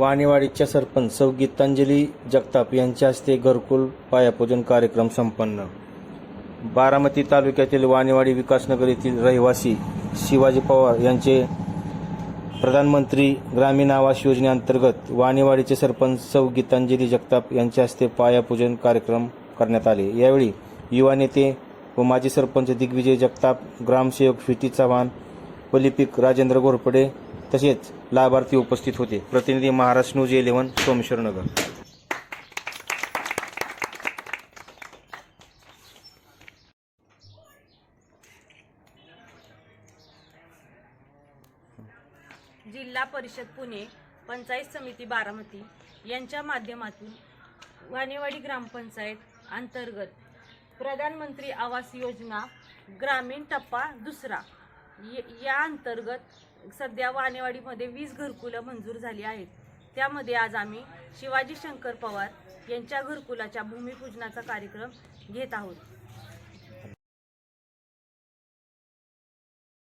वाणीवाडीच्या सरपंच सौ गीतांजली जगताप यांच्या हस्ते घरकुल पायापूजन कार्यक्रम संपन्न. बारामती तालुक्यातील वाणीवाडी विकासनगर येथील रहिवासी शिवाजी पवार यांचे प्रधानमंत्री ग्रामीण आवास योजनेअंतर्गत वाणीवाडीचे सरपंच सौ गीतांजली जगताप यांच्या हस्ते पायापूजन कार्यक्रम करण्यात आले. यावेळी युवा नेते व माजी सरपंच दिग्विजय जगताप ग्रामसेवक स्वीटी चव्हाण पलिपिक राजेंद्र घोरपडे तसेच लाभार्थी उपस्थित होते. प्रतिनिधी महाराष्ट्र न्यूज इलेव्हन सोमेश्वर नगर जिल्हा परिषद पुणे पंचायत समिती बारामती यांच्या माध्यमातून वाणेवाडी ग्रामपंचायत अंतर्गत प्रधानमंत्री आवास योजना ग्रामीण टप्पा दुसरा. या अंतर्गत सध्या वानेवाडीमध्ये वीस घरकुलं मंजूर झाली आहेत. त्यामध्ये आज आम्ही शिवाजी शंकर पवार यांच्या घरकुलाच्या भूमिपूजनाचा कार्यक्रम घेत आहोत.